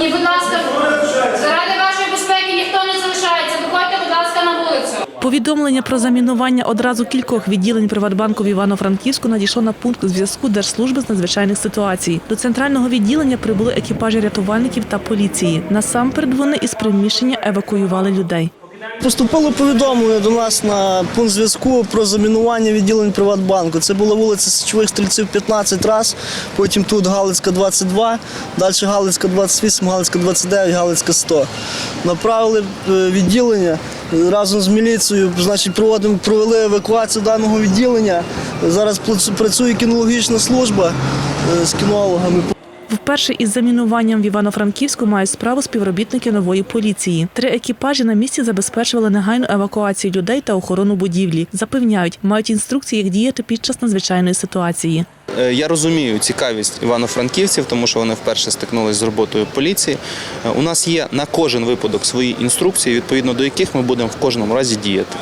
І, будь ласка, заради вашої безпеки ніхто не залишається. Виходьте, будь ласка, на вулицю. Повідомлення про замінування одразу кількох відділень Приватбанку в Івано-Франківську надійшло на пункт зв'язку Держслужби з надзвичайних ситуацій. До центрального відділення прибули екіпажі рятувальників та поліції. Насамперед вони із приміщення евакуювали людей. Поступило повідомлення до нас на пункт зв'язку про замінування відділень Приватбанку. Це була вулиця Січових Стрільців 15 раз, потім тут Галицька 22, далі Галицька 28, Галицька 29, Галицька 100. Направили е, відділення разом з міліцією, значить, проводимо, провели евакуацію даного відділення. Зараз працює кінологічна служба е, з кінологами. Вперше із замінуванням в Івано-Франківську мають справу співробітники нової поліції. Три екіпажі на місці забезпечували негайну евакуацію людей та охорону будівлі. Запевняють, мають інструкції, як діяти під час надзвичайної ситуації. Е, Я розумію цікавість івано-франківців, тому що вони вперше стикнулися з роботою поліції. Е, У нас є на кожен випадок свої інструкції, відповідно до яких ми будемо в кожному разі діяти.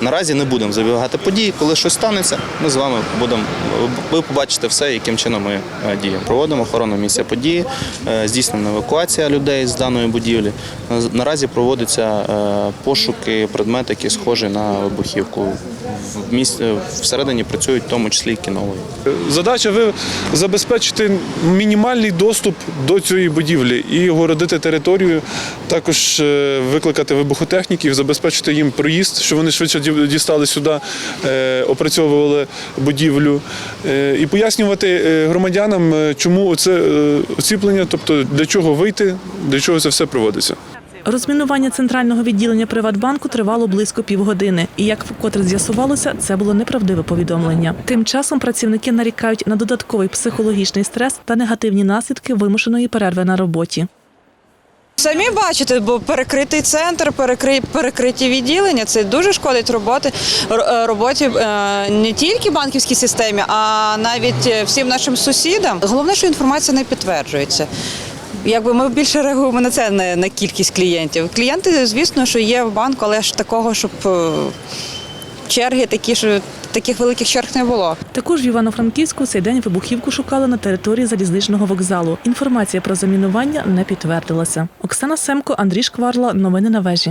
Наразі не будемо забігати події. Коли щось станеться, ми з вами будемо. Ви побачите все, яким чином ми е, діємо. Проводимо охорону місця події, е, здійснена евакуація людей з даної будівлі. Наразі проводяться е, пошуки предметів, які схожі на вибухівку. В місць е, всередині працюють в тому числі і кінологи. Задача ви забезпечити мінімальний доступ до цієї будівлі і огородити територію, також е, викликати вибухотехніків, забезпечити їм проїзд, щоб вони швидше дістали сюди, е, опрацьовували будівлю, е, і пояснювати громадянам, чому це оціплення, тобто для чого вийти, для чого це все проводиться. Розмінування центрального відділення Приватбанку тривало близько півгодини. І як вкотре з'ясувалося, це було неправдиве повідомлення. Тим часом працівники нарікають на додатковий психологічний стрес та негативні наслідки вимушеної перерви на роботі. Самі бачите, бо перекритий центр, перекри, перекриті відділення. Це дуже шкодить роботи е, роботі е, не тільки банківській системі, а навіть е, всім нашим сусідам. Головне, що інформація не підтверджується. Якби ми більше реагуємо на це, не на кількість клієнтів. Клієнти, звісно, що є в банку, але ж такого, щоб е, черги такі, що таких великих черг не було. Також в Івано-Франківську цей день вибухівку шукали на території залізничного вокзалу. Інформація про замінування не підтвердилася. Оксана Семко, Андрій Шкварла. Новини на вежі.